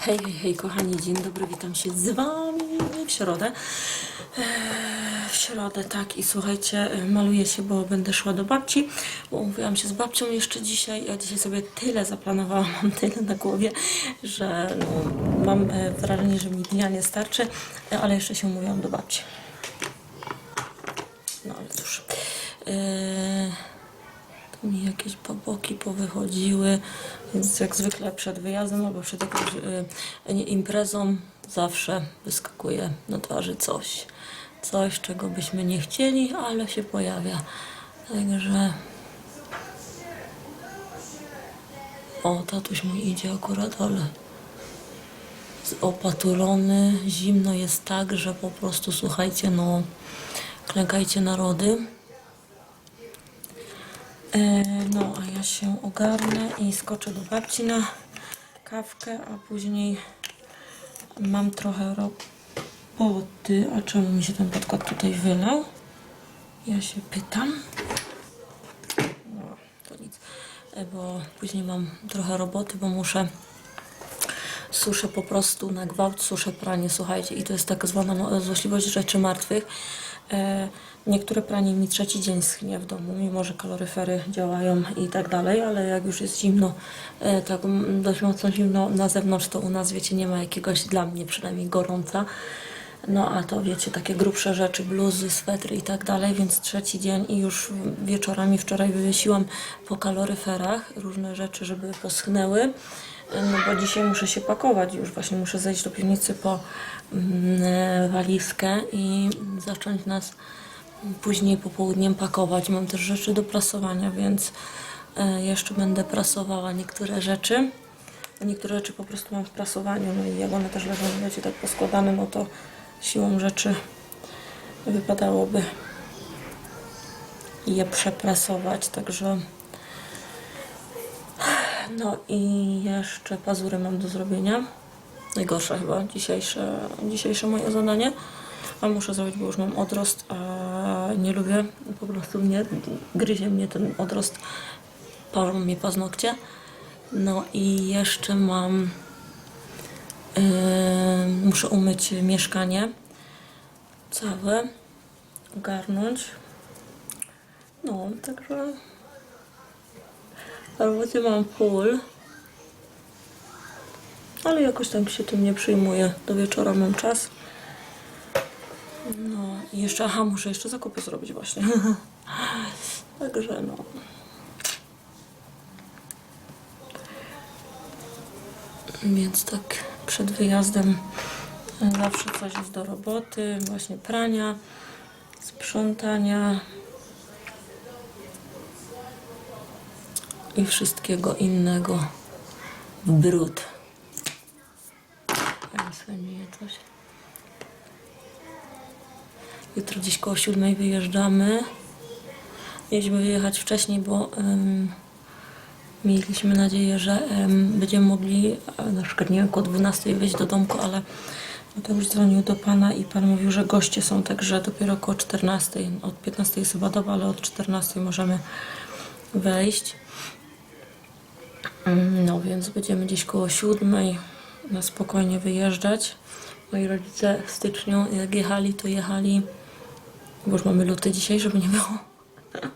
Hej, hej, hej, kochani, dzień dobry, witam się z Wami w środę. Eee, W środę, tak, i słuchajcie, e, maluję się, bo będę szła do babci, bo umówiłam się z babcią jeszcze dzisiaj. Ja dzisiaj sobie tyle zaplanowałam, mam tyle na głowie, że no, mam e, wrażenie, że mi dnia nie starczy, e, ale jeszcze się umówiłam do babci. No ale cóż. Tu mi jakieś poboki powychodziły, więc jak zwykle przed wyjazdem albo przed jakąś y, imprezą zawsze wyskakuje na twarzy coś. Coś, czego byśmy nie chcieli, ale się pojawia. Także... O, tatuś mój idzie akurat, ale opatulony, zimno jest tak, że po prostu słuchajcie, no klękajcie narody. E, No, a ja się ogarnę i skoczę do babci na kawkę, a później mam trochę roboty. A czemu mi się ten podkład tutaj wylał? Ja się pytam. No, to nic. E, Bo później mam trochę roboty, bo muszę suszę po prostu na gwałt, suszę pranie, słuchajcie, i to jest tak zwana złośliwość rzeczy martwych. E, niektóre pranie mi trzeci dzień schnie w domu, mimo że kaloryfery działają i tak dalej, ale jak już jest zimno, e, tak dość mocno zimno na zewnątrz, to u nas, wiecie, nie ma jakiegoś, dla mnie przynajmniej, gorąca. No a to wiecie, takie grubsze rzeczy, bluzy, swetry i tak dalej, więc trzeci dzień i już wieczorami wczoraj wywiesiłam po kaloryferach różne rzeczy, żeby poschnęły. No bo dzisiaj muszę się pakować już, właśnie muszę zejść do piwnicy po mm, e, walizkę i zacząć nas później popołudniem pakować. Mam też rzeczy do prasowania, więc e, jeszcze będę prasowała niektóre rzeczy. Niektóre rzeczy po prostu mam w prasowaniu, no i jak one też leżą, wiecie, tak poskładane, no to siłą rzeczy wypadałoby je przeprasować, także no i jeszcze pazury mam do zrobienia. Najgorsze chyba dzisiejsze, dzisiejsze moje zadanie. A muszę zrobić, bo już mam odrost, a nie lubię. Po prostu mnie gryzie mnie ten odrost. Palą mnie paznokcie. No i jeszcze mam... Yy, muszę umyć mieszkanie całe, ogarnąć. No, także w robocie mam full. Ale jakoś tam się tym nie przyjmuję. Do wieczora mam czas. No i jeszcze, aha, muszę jeszcze zakupy zrobić właśnie. Także no. Więc tak przed wyjazdem zawsze coś jest do roboty, właśnie prania, sprzątania i wszystkiego innego w brud. Sobie coś. Jutro gdzieś koło siódmej wyjeżdżamy. Mieliśmy wyjechać wcześniej, bo em, mieliśmy nadzieję, że em, będziemy mogli na przykład nie wiem, około 12 wyjść do domku, ale Mateusz dzwonił do pana i pan mówił, że goście są, także dopiero około 14. Od 15 jest chyba doba, ale od 14 możemy wejść. Mm, No więc będziemy gdzieś koło siódmej na spokojnie wyjeżdżać. Moi rodzice w styczniu jak jechali, to jechali, bo już mamy luty dzisiaj, żeby nie było,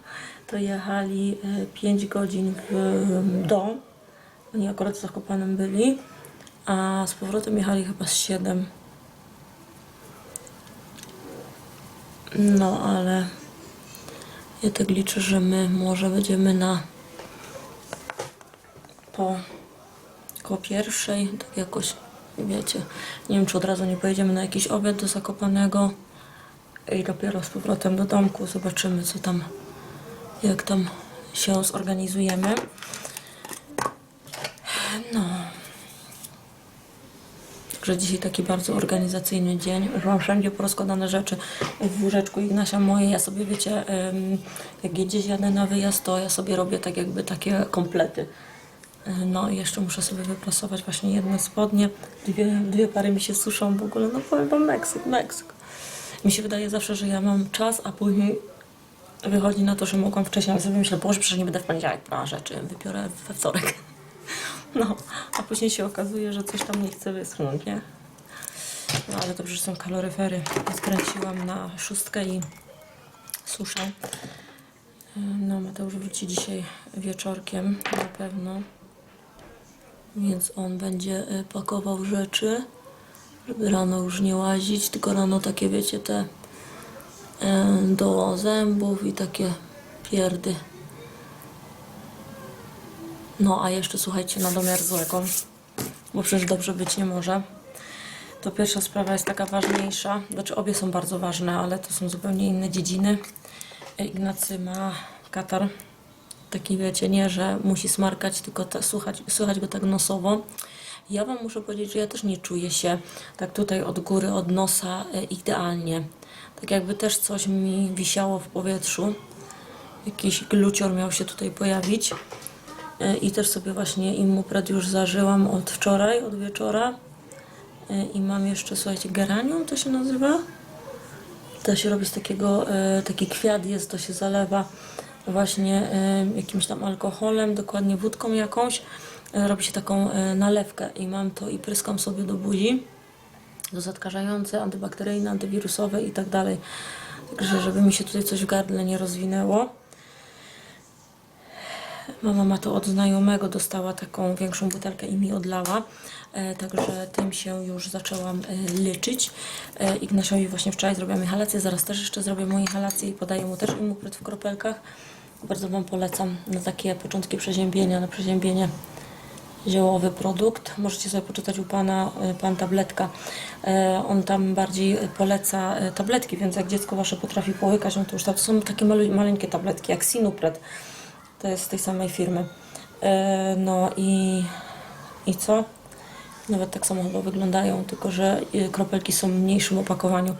to jechali 5 godzin w dom. Oni akurat z Zakopanem byli, a z powrotem jechali chyba z 7. No ale ja tak liczę, że my może będziemy na po koło pierwszej, tak jakoś, wiecie, nie wiem czy od razu nie pojedziemy na jakiś obiad do Zakopanego i dopiero z powrotem do domku zobaczymy co tam, jak tam się zorganizujemy. No. Także dzisiaj taki bardzo organizacyjny dzień. Już mam wszędzie porozkładane rzeczy w łóżeczku Ignasia moje. Ja sobie, wiecie, jak gdzieś jadę na wyjazd, to ja sobie robię tak jakby takie komplety. No i jeszcze muszę sobie wyprasować właśnie jedne spodnie. Dwie, dwie pary mi się suszą w ogóle. No powiem wam Meksyk, Meksyk. Mi się wydaje zawsze, że ja mam czas, a później wychodzi na to, że mogłam wcześniej, sobie myślę, boże, przecież nie będę w poniedziałek prała rzeczy, wybiorę we wtorek. No, a później się okazuje, że coś tam nie chce wyschnąć, nie? No ale dobrze, że są kaloryfery. Skręciłam na szóstkę i suszę. No, Mateusz wróci dzisiaj wieczorkiem na pewno. Więc on będzie y, pakował rzeczy, żeby rano już nie łazić, tylko rano takie, wiecie, te y, do zębów i takie pierdy. No, a jeszcze słuchajcie, na domiar złego, bo przecież dobrze być nie może. To pierwsza sprawa jest taka ważniejsza, znaczy obie są bardzo ważne, ale to są zupełnie inne dziedziny. Ignacy ma katar, taki wiecie, nie, że musi smarkać, tylko ta, słuchać, słychać go tak nosowo. Ja Wam muszę powiedzieć, że ja też nie czuję się tak tutaj od góry, od nosa e, idealnie. Tak jakby też coś mi wisiało w powietrzu. Jakiś glucior miał się tutaj pojawić. E, I też sobie właśnie Immupred już zażyłam od wczoraj, od wieczora. E, I mam jeszcze, słuchajcie, geranium to się nazywa. To się robi z takiego, taki kwiat jest, to się zalewa właśnie e, jakimś tam alkoholem, dokładnie wódką jakąś. E, robi się taką e, nalewkę i mam to i pryskam sobie do buzi. To zadkażające, antybakteryjne, antywirusowe i tak dalej. Także żeby mi się tutaj coś w gardle nie rozwinęło. Mama ma to od znajomego, dostała taką większą butelkę i mi odlała. E, także tym się już zaczęłam e, leczyć. E, Ignasiowi właśnie wczoraj zrobiłam inhalację, zaraz też jeszcze zrobię mu inhalację i podaję mu też imupryt w kropelkach. Bardzo Wam polecam na takie początki przeziębienia, na przeziębienie ziołowy produkt. Możecie sobie poczytać u pana, e, pan tabletka. E, On tam bardziej poleca e, tabletki, więc jak dziecko wasze potrafi połykać, no to już to są takie maleńkie tabletki, jak Sinupred. To jest z tej samej firmy. No i, i co? Nawet tak samo chyba wyglądają, tylko że kropelki są w mniejszym opakowaniu.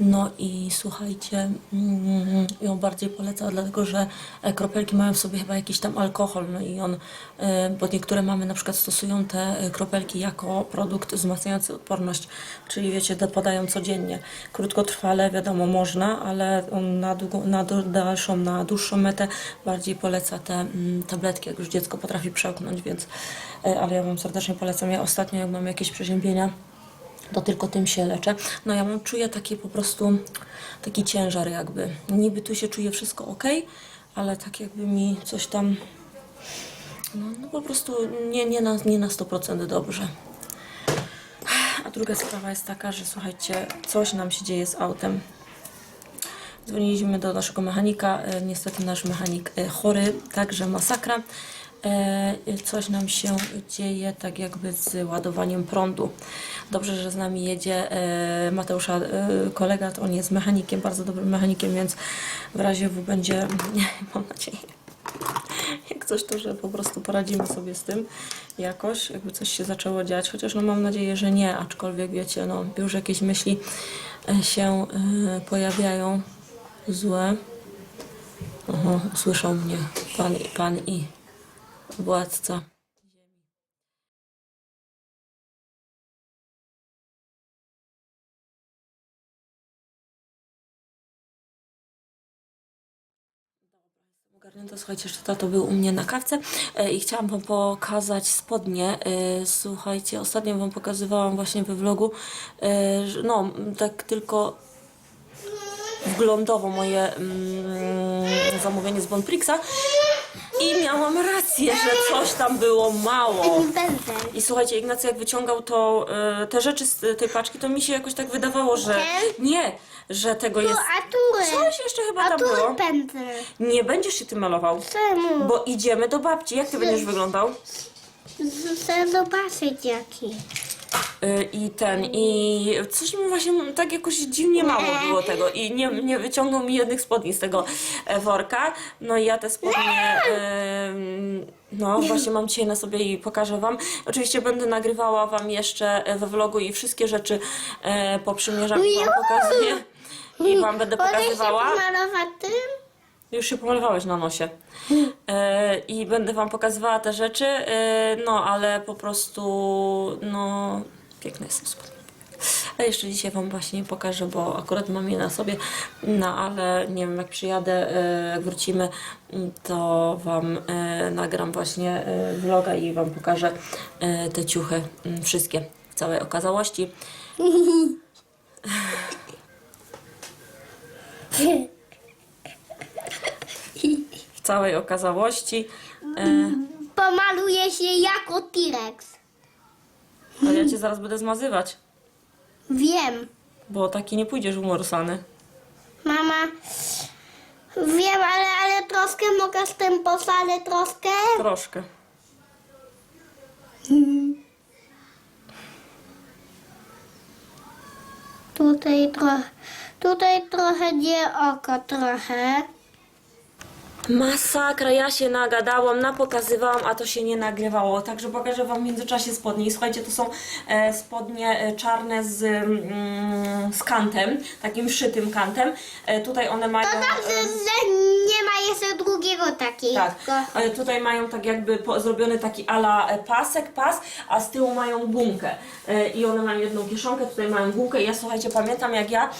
No i słuchajcie, mm, ją bardziej polecam, dlatego że e, kropelki mają w sobie chyba jakiś tam alkohol, no i on, e, bo niektóre mamy na przykład stosują te e, kropelki jako produkt wzmacniający odporność, czyli wiecie, podają codziennie. Krótkotrwale, wiadomo, można, ale on na, długo, na dalszą, na dłuższą metę bardziej poleca te mm, tabletki, jak już dziecko potrafi przełknąć, więc, ale ja Wam serdecznie polecam. Ja ostatnio, jak mam jakieś przeziębienia, to tylko tym się leczę. No ja mam, czuję taki po prostu, taki ciężar jakby. Niby tu się czuje wszystko ok, ale tak jakby mi coś tam, no, no po prostu nie, nie, na, nie na 100% dobrze. A druga sprawa jest taka, że słuchajcie, coś nam się dzieje z autem. Dzwoniliśmy do naszego mechanika. E, Niestety nasz mechanik e, chory, także masakra. E, Coś nam się dzieje tak jakby z ładowaniem prądu. Dobrze, że z nami jedzie e, Mateusza e, kolega, on jest mechanikiem, bardzo dobrym mechanikiem, więc w razie W będzie, mam nadzieję, jak coś to, że po prostu poradzimy sobie z tym jakoś, jakby coś się zaczęło dziać, chociaż no mam nadzieję, że nie, aczkolwiek wiecie, no już jakieś myśli się pojawiają złe. Oho, słyszą mnie pan, pan i władca. Ogarnięta, słuchajcie, jeszcze tato był u mnie na kawce e, i chciałam Wam pokazać spodnie. E, słuchajcie, ostatnio Wam pokazywałam właśnie we vlogu, e, no tak tylko wglądowo moje mm, zamówienie z Bonprixa i miałam rację, że coś tam było mało. Będę. I słuchajcie, Ignacy jak wyciągał to, e, te rzeczy z tej paczki, to mi się jakoś tak wydawało, że nie, że tego jest... A tu, Coś jeszcze chyba a tam tu było. będę. Nie będziesz się tym malował. Czemu? Bo idziemy do babci. Jak ty będziesz wyglądał? Chcę zobaczyć jaki. Y, I ten, i coś mi właśnie tak jakoś dziwnie mało było tego i nie, nie wyciągnął mi jednych spodni z tego e, worka. No i ja te spodnie, no właśnie mam dzisiaj na sobie i pokażę wam. Oczywiście będę nagrywała wam jeszcze we vlogu i wszystkie rzeczy e, po przymierzach wam pokazuję. I wam będę pokazywała. Mogę się pomalować tym? Już się pomalowałeś na nosie. E, I będę Wam pokazywała te rzeczy, e, no ale po prostu, no, piękne jest spodnie. A jeszcze dzisiaj Wam właśnie pokażę, bo akurat mam je na sobie, no ale nie wiem, jak przyjadę, e, jak wrócimy, to Wam e, nagram właśnie e, vloga i Wam pokażę e, te ciuchy, m, wszystkie w całej okazałości. Całej okazałości. E, Pomaluję się jako T-Rex. a ja Cię zaraz będę zmazywać, Wiem. bo taki nie pójdziesz umorsany. Mama, wiem, ale, ale troszkę mogę z tym posadę troszkę. Troszkę. Tutaj trochę, tutaj trochę gdzie oko trochę. Masakra, ja się nagadałam, napokazywałam, a to się nie nagrywało. Także pokażę Wam w międzyczasie spodnie. I słuchajcie, to są e, spodnie e, czarne z, mm, z kantem, takim szytym kantem. E, tutaj one mają... To znaczy, e, że nie ma jeszcze drugiego takiego. tak, tutaj mają tak jakby po, zrobiony taki ala pasek, pas, a z tyłu mają gumkę. I one mają jedną kieszonkę, tutaj mają gumkę. I ja słuchajcie, pamiętam jak ja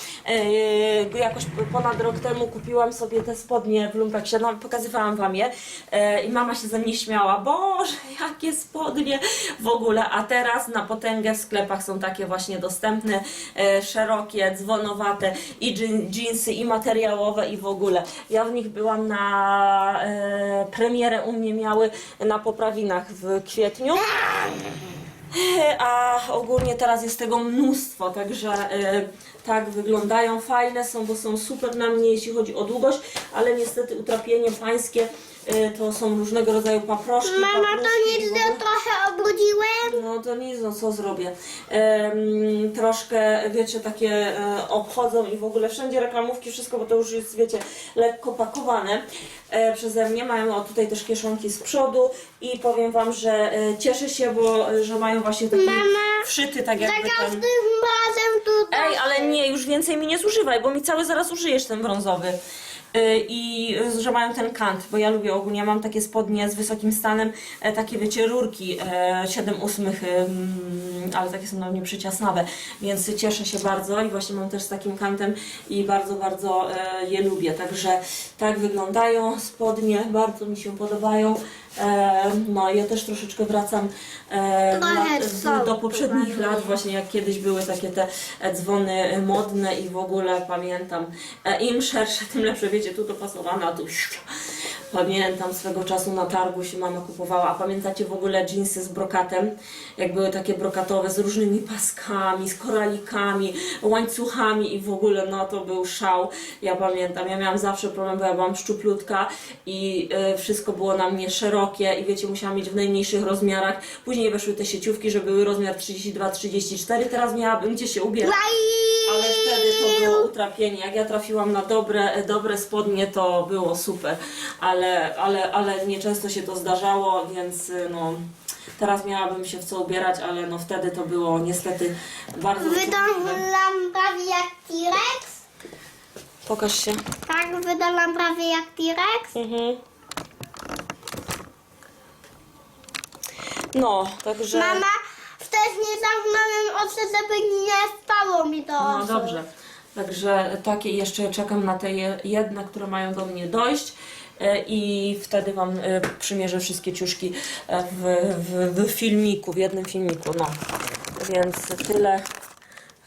jakoś ponad rok temu kupiłam sobie te spodnie w Lumpeksie, no pokazywałam Wam je e, i mama się ze mnie śmiała, Boże, jakie spodnie w ogóle, a teraz na potęgę w sklepach są takie właśnie dostępne, e, szerokie, dzwonowate i dżin- dżinsy i materiałowe i w ogóle. Ja w nich byłam na e, premierę u mnie miały na poprawinach w kwietniu. A ogólnie teraz jest tego mnóstwo, także e, tak wyglądają, fajne są, bo są super na mnie, jeśli chodzi o długość, ale niestety utrapienie pańskie e, to są różnego rodzaju paproszki. Mama, to papruszki nic, w ogóle. trochę obrudziłem. No to nic, no co zrobię. Em, troszkę, wiecie, takie e, obchodzą i w ogóle wszędzie reklamówki, wszystko, bo to już jest, wiecie, lekko pakowane e, przeze mnie. Mają o, tutaj też kieszonki z przodu i powiem Wam, że e, cieszę się, bo e, że mają właśnie taki Mama, wszyty, tak Za jakby ten... każdym razem tutaj. Ej, ale nie, już więcej mi nie zużywaj, bo mi cały zaraz użyjesz ten brązowy. Y, I że mają ten kant, bo ja lubię ogólnie, ja mam takie spodnie z wysokim stanem, e, takie wiecie, rurki e, 7 ósmych, ym, ale takie są na mnie przyciasnawe, więc cieszę się bardzo i właśnie mam też z takim kantem i bardzo, bardzo e, je lubię, także tak wyglądają spodnie, bardzo mi się podobają. No ja też troszeczkę wracam są do poprzednich lat, właśnie jak kiedyś były takie te e, dzwony modne i w ogóle pamiętam, e, im szersze, tym lepsze, wiecie, tu dopasowane, a tu Pamiętam swego czasu na targu się mama kupowała, a pamiętacie w ogóle dżinsy z brokatem? Jak były takie brokatowe z różnymi paskami, z koralikami, łańcuchami i w ogóle no to był szał. Ja pamiętam, ja miałam zawsze problem, bo ja byłam szczuplutka i e, wszystko było na mnie szerokie i wiecie, musiałam mieć w najmniejszych rozmiarach. Później weszły te sieciówki, że były rozmiar 32-34, teraz miałabym gdzie się ubierać. Ale wtedy to było utrapienie. Jak ja trafiłam na dobre, dobre spodnie, to było super. Ale, ale, ale nieczęsto się to zdarzało, więc y, no. Teraz miałabym się w co ubierać, ale no wtedy to było niestety bardzo uciążliwe. Wyglądam prawie jak T-Rex. Pokaż się. Tak, wyglądam prawie jak T-Rex. Mhm. No, także... Mama, wcześniej zamknąłem oczy, żeby nie mi to No oczu. dobrze. Także takie jeszcze czekam na te je- jedne, które mają do mnie dojść. e, I wtedy Wam e, przymierzę wszystkie ciuszki e, w, w, w filmiku, w jednym filmiku. No. Więc tyle.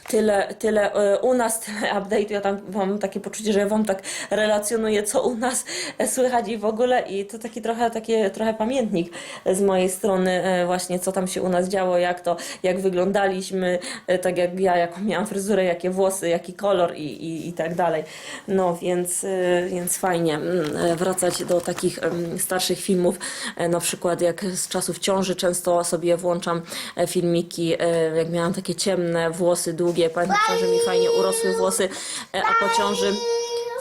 Tyle, tyle e, u nas, tyle update'u. Ja tam mam takie poczucie, że ja Wam tak relacjonuję, co u nas e, słychać i w ogóle. I to taki trochę, takie, trochę pamiętnik z mojej strony, e, właśnie co tam się u nas działo, jak to, jak wyglądaliśmy, tak jak ja, jaką miałam fryzurę, jakie włosy, jaki kolor i, i, i tak dalej. No więc, więc fajnie mm, wracać do takich starszych filmów, na przykład jak z czasów ciąży często sobie włączam filmiki, jak miałam takie ciemne włosy, długie, pamiętam, że mi fajnie urosły włosy, e, a po ciąży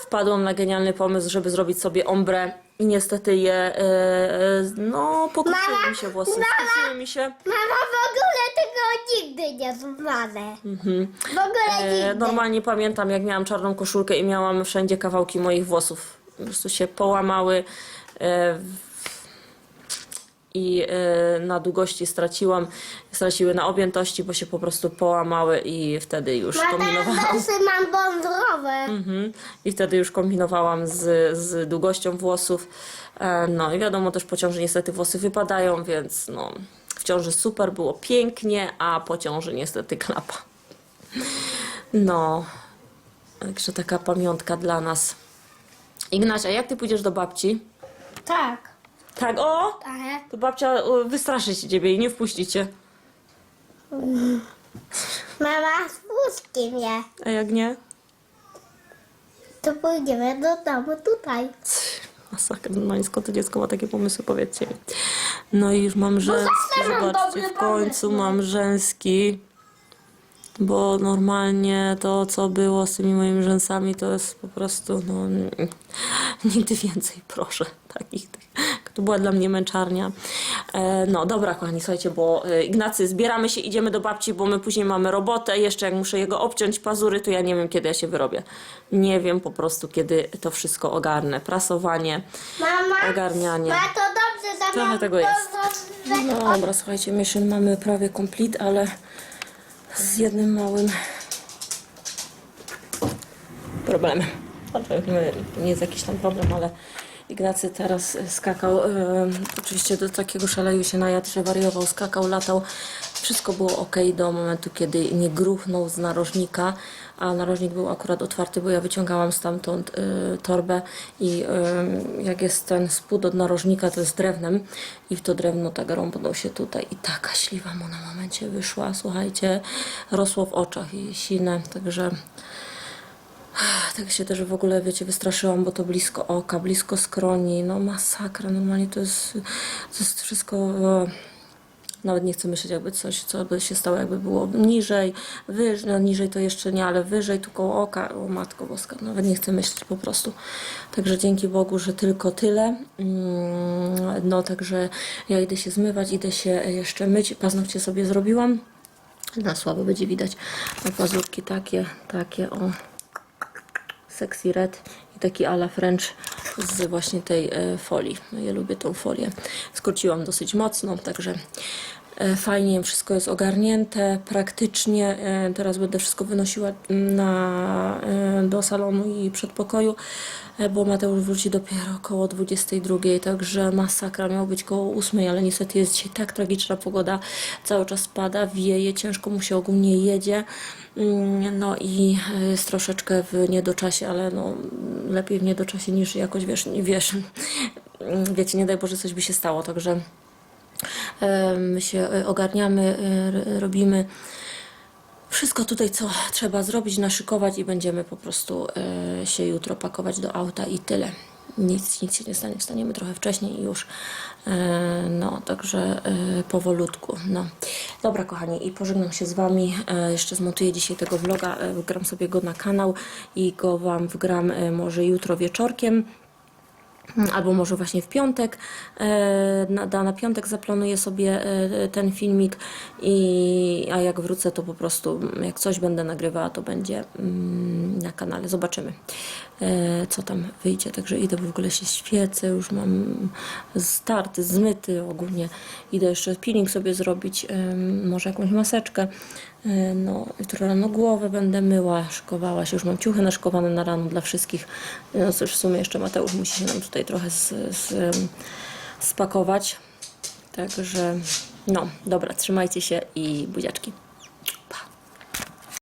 wpadłam na genialny pomysł, żeby zrobić sobie ombre i niestety je, e, e, no pokruszyły mi się włosy, skruszyły mi się. Mama, w ogóle tego nigdy nie zmazę. W ogóle E, nigdy. normalnie pamiętam, jak miałam czarną koszulkę i miałam wszędzie kawałki moich włosów. Po prostu się połamały. E, i e, na długości straciłam, straciły na objętości, bo się po prostu połamały i wtedy już No teraz kombinowałam. włosy mam bądrowe. Mhm. I wtedy już kombinowałam z, z długością włosów. E, No i wiadomo, też po ciąży niestety włosy wypadają, więc no, w ciąży super, było pięknie, a po ciąży niestety klapa. No, także taka pamiątka dla nas. Ignacia, jak ty pójdziesz do babci? Tak. Tak, o! Tak. To babcia o, wystraszy się ciebie i nie wpuści cię. Mama wózkiem je. A jak nie? To pójdziemy do domu tutaj. Masakra, no skąd to dziecko ma takie pomysły, powiedzcie mi. No i już mam rzęski, zawsze mam zobaczcie, w końcu mam rzęski. Bo normalnie to, co było z tymi moimi rzęsami, to jest po prostu, no, nigdy więcej, proszę, takich tych. To była dla mnie męczarnia. E, no, dobra, kochani, słuchajcie, bo e, Ignacy, zbieramy się, idziemy do babci, bo my później mamy robotę. Jeszcze jak muszę jego obciąć pazury, to ja nie wiem, kiedy ja się wyrobię. Nie wiem po prostu, kiedy to wszystko ogarnę. Prasowanie, Mama, ogarnianie. ma to dobrze Trochę tego jest. No dobra, słuchajcie, mission mamy prawie complete, ale z jednym małym problemem. Nie, jest jakiś tam problem, ale Ignacy teraz skakał, oczywiście do takiego szaleju się najadł, że wariował, skakał, latał. Wszystko było ok do momentu, kiedy nie gruchnął z narożnika, a narożnik był akurat otwarty, bo ja wyciągałam stamtąd e, torbę i e, jak jest ten spód od narożnika, to jest drewnem i w to drewno tak rąbnął się tutaj. I taka śliwa mu na momencie wyszła, słuchajcie, rosło w oczach i sinę, także tak się też w ogóle, wiecie, wystraszyłam, bo to blisko oka, blisko skroni, no masakra, normalnie to jest, to jest wszystko, nawet nie chcę myśleć jakby coś, co by się stało, jakby było niżej, wyżej, no niżej to jeszcze nie, ale wyżej, tu koło oka, o matko boska, nawet nie chcę myśleć po prostu. Także dzięki Bogu, że tylko tyle. Mm, No, także ja idę się zmywać, idę się jeszcze myć, paznokcie sobie zrobiłam. Na słabo będzie widać, pazurki takie, takie, o sexy red i taki ala French z właśnie tej e, folii. No, ja lubię tą folię. Skróciłam dosyć mocno, także fajnie wszystko jest ogarnięte, praktycznie. E, teraz będę wszystko wynosiła na, e, do salonu i przedpokoju, e, bo Mateusz wróci dopiero około 22, także masakra miał być koło 8, ale niestety jest dzisiaj tak tragiczna pogoda, cały czas pada, wieje, ciężko mu się ogólnie jedzie. Mm, No i e, jest troszeczkę w niedoczasie, ale no, lepiej w niedoczasie niż jakoś wiesz, wiesz, wiecie, nie daj Boże coś by się stało, także e, my się e, ogarniamy, e, robimy wszystko tutaj, co trzeba zrobić, naszykować i będziemy po prostu e, się jutro pakować do auta i tyle. Nic, nic się nie stanie, wstaniemy trochę wcześniej i już. No, także powolutku. No. Dobra, kochani, i pożegnam się z Wami. Jeszcze zmontuję dzisiaj tego vloga, wgram sobie go na kanał i go Wam wgram może jutro wieczorkiem. Albo może właśnie w piątek, e, na, na piątek zaplanuję sobie e, ten filmik, i, a jak wrócę, to po prostu jak coś będę nagrywała, to będzie mm, na kanale. Zobaczymy, e, co tam wyjdzie. Także idę w ogóle się świecę, już mam start, zmyty ogólnie. Idę jeszcze peeling sobie zrobić, może jakąś maseczkę. No, jutro rano głowę będę myła, szykowała się, już mam ciuchy naszykowane na rano dla wszystkich. No cóż, w sumie jeszcze Mateusz musi się nam tutaj trochę z, z, spakować. Także, no, dobra, trzymajcie się i buziaczki.